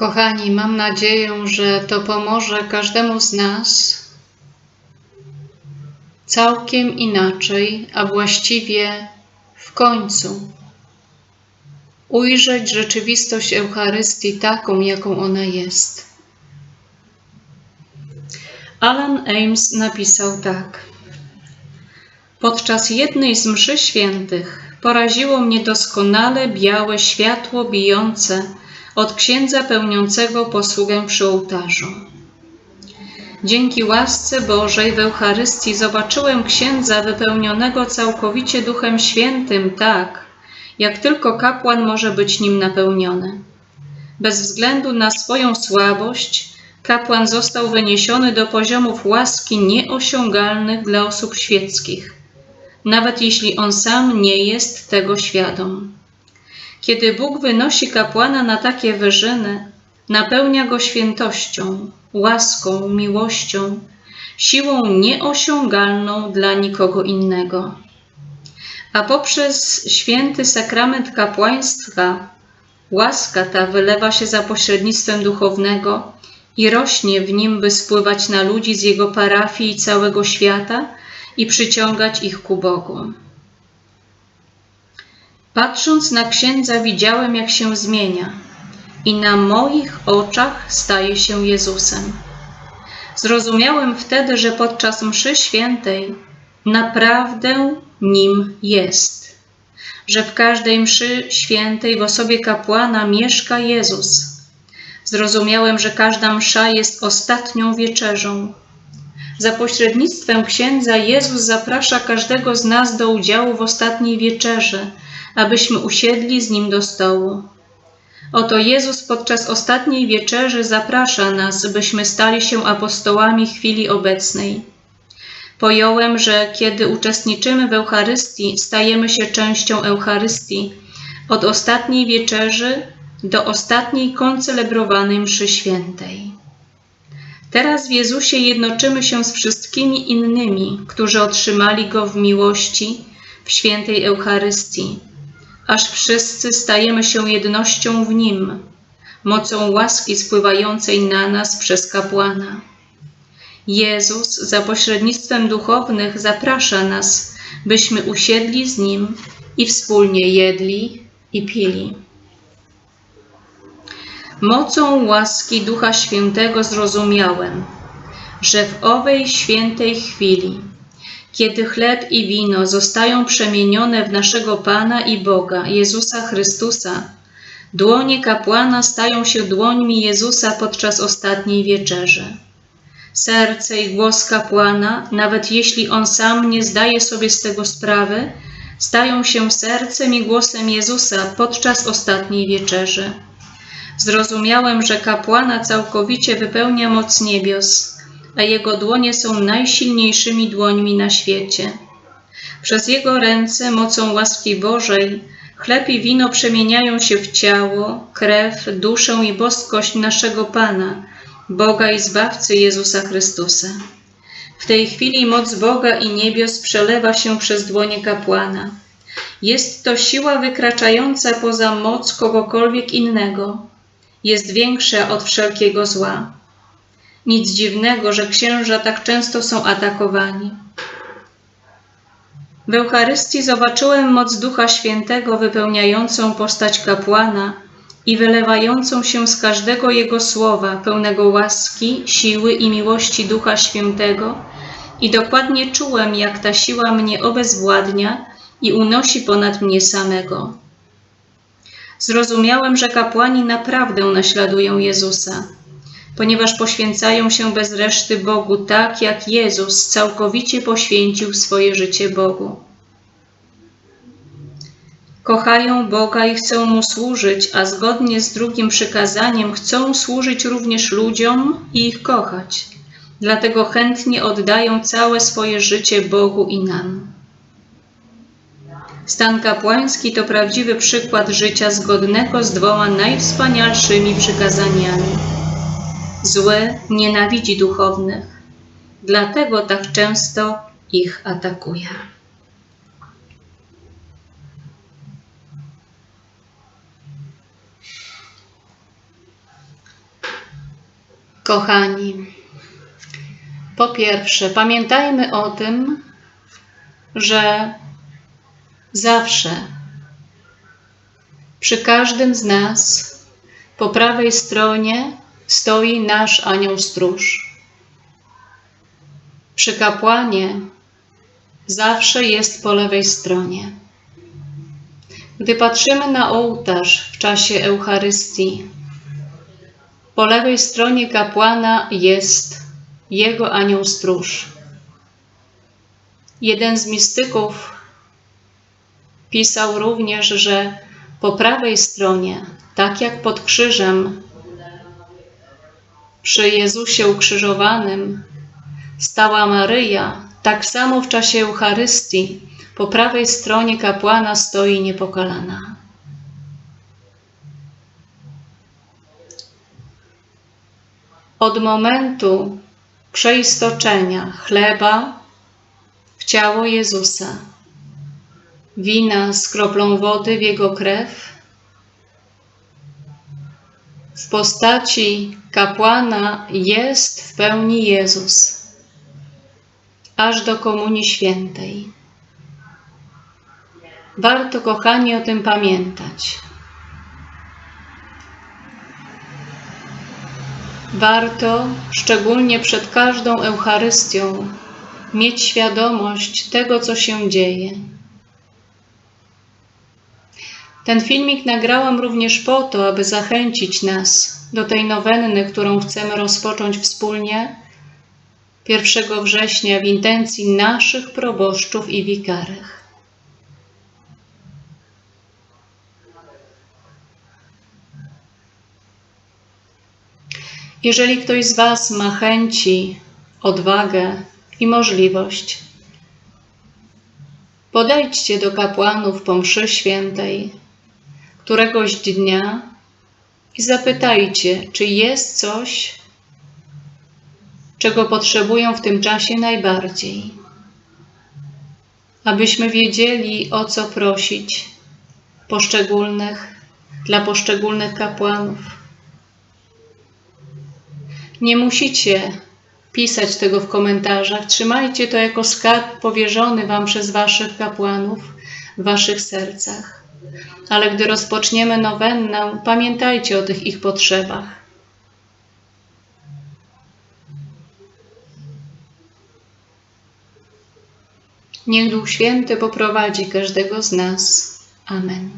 Kochani, mam nadzieję, że to pomoże każdemu z nas całkiem inaczej, a właściwie w końcu ujrzeć rzeczywistość Eucharystii taką, jaką ona jest. Alan Ames napisał tak. Podczas jednej z mszy świętych poraziło mnie doskonale białe światło bijące od księdza pełniącego posługę przy ołtarzu. Dzięki łasce Bożej w Eucharystii zobaczyłem księdza wypełnionego całkowicie Duchem Świętym tak, jak tylko kapłan może być nim napełniony. Bez względu na swoją słabość, kapłan został wyniesiony do poziomów łaski nieosiągalnych dla osób świeckich, nawet jeśli on sam nie jest tego świadom. Kiedy Bóg wynosi kapłana na takie wyżyny, napełnia go świętością, łaską, miłością, siłą nieosiągalną dla nikogo innego. A poprzez święty sakrament kapłaństwa łaska ta wylewa się za pośrednictwem duchownego i rośnie w nim, by spływać na ludzi z jego parafii i całego świata i przyciągać ich ku Bogu. Patrząc na księdza, widziałem, jak się zmienia, i na moich oczach staje się Jezusem. Zrozumiałem wtedy, że podczas mszy świętej naprawdę nim jest, że w każdej mszy świętej w osobie kapłana mieszka Jezus. Zrozumiałem, że każda msza jest ostatnią wieczerzą. Za pośrednictwem księdza Jezus zaprasza każdego z nas do udziału w ostatniej wieczerzy, abyśmy usiedli z nim do stołu. Oto Jezus podczas ostatniej wieczerzy zaprasza nas, byśmy stali się apostołami chwili obecnej. Pojąłem, że kiedy uczestniczymy w Eucharystii, stajemy się częścią Eucharystii, od ostatniej wieczerzy do ostatniej koncelebrowanej mszy świętej. Teraz w Jezusie jednoczymy się z wszystkimi innymi, którzy otrzymali Go w miłości w świętej Eucharystii, aż wszyscy stajemy się jednością w Nim, mocą łaski spływającej na nas przez kapłana. Jezus za pośrednictwem duchownych zaprasza nas, byśmy usiedli z Nim i wspólnie jedli i pili. Mocą łaski Ducha Świętego zrozumiałem, że w owej świętej chwili, kiedy chleb i wino zostają przemienione w naszego Pana i Boga, Jezusa Chrystusa, dłonie kapłana stają się dłońmi Jezusa podczas ostatniej wieczerzy. Serce i głos kapłana, nawet jeśli on sam nie zdaje sobie z tego sprawy, stają się sercem i głosem Jezusa podczas ostatniej wieczerzy. Zrozumiałem, że kapłana całkowicie wypełnia moc niebios, a jego dłonie są najsilniejszymi dłońmi na świecie. Przez jego ręce, mocą łaski Bożej, chleb i wino przemieniają się w ciało, krew, duszę i boskość naszego Pana, Boga i Zbawcy Jezusa Chrystusa. W tej chwili moc Boga i niebios przelewa się przez dłonie kapłana. Jest to siła wykraczająca poza moc kogokolwiek innego. Jest większa od wszelkiego zła. Nic dziwnego, że księża tak często są atakowani. W Eucharystii zobaczyłem moc Ducha Świętego wypełniającą postać kapłana i wylewającą się z każdego Jego słowa, pełnego łaski, siły i miłości Ducha Świętego, i dokładnie czułem, jak ta siła mnie obezwładnia i unosi ponad mnie samego. Zrozumiałem, że kapłani naprawdę naśladują Jezusa, ponieważ poświęcają się bez reszty Bogu tak, jak Jezus całkowicie poświęcił swoje życie Bogu. Kochają Boga i chcą Mu służyć, a zgodnie z drugim przykazaniem chcą służyć również ludziom i ich kochać. Dlatego chętnie oddają całe swoje życie Bogu i nam. Stan kapłański to prawdziwy przykład życia zgodnego z dwoma najwspanialszymi przykazaniami. Zły nienawidzi duchownych, dlatego tak często ich atakuje. Kochani, po pierwsze, pamiętajmy o tym, że zawsze przy każdym z nas po prawej stronie stoi nasz anioł stróż. Przy kapłanie zawsze jest po lewej stronie. Gdy patrzymy na ołtarz w czasie Eucharystii, po lewej stronie kapłana jest jego anioł stróż. Jeden z mistyków pisał również, że po prawej stronie, tak jak pod krzyżem, przy Jezusie ukrzyżowanym. Stała Maryja, tak samo w czasie Eucharystii. Po prawej stronie kapłana stoi niepokalana. Od momentu przeistoczenia chleba w ciało Jezusa, wina z kroplą wody w Jego krew, w postaci kapłana jest w pełni Jezus, aż do Komunii Świętej. Warto, kochani, o tym pamiętać. Warto, szczególnie przed każdą Eucharystią, mieć świadomość tego, co się dzieje. Ten filmik nagrałam również po to, aby zachęcić nas do tej nowenny, którą chcemy rozpocząć wspólnie 1 września w intencji naszych proboszczów i wikarych. Jeżeli ktoś z Was ma chęci, odwagę i możliwość, podejdźcie do kapłanów po mszy świętej któregoś dnia i zapytajcie, czy jest coś, czego potrzebują w tym czasie najbardziej, abyśmy wiedzieli, o co prosić poszczególnych, dla poszczególnych kapłanów. Nie musicie pisać tego w komentarzach. Trzymajcie to jako skarb powierzony Wam przez Waszych kapłanów w Waszych sercach. Ale gdy rozpoczniemy nowennę, pamiętajcie o tych ich potrzebach. Niech Duch Święty poprowadzi każdego z nas. Amen.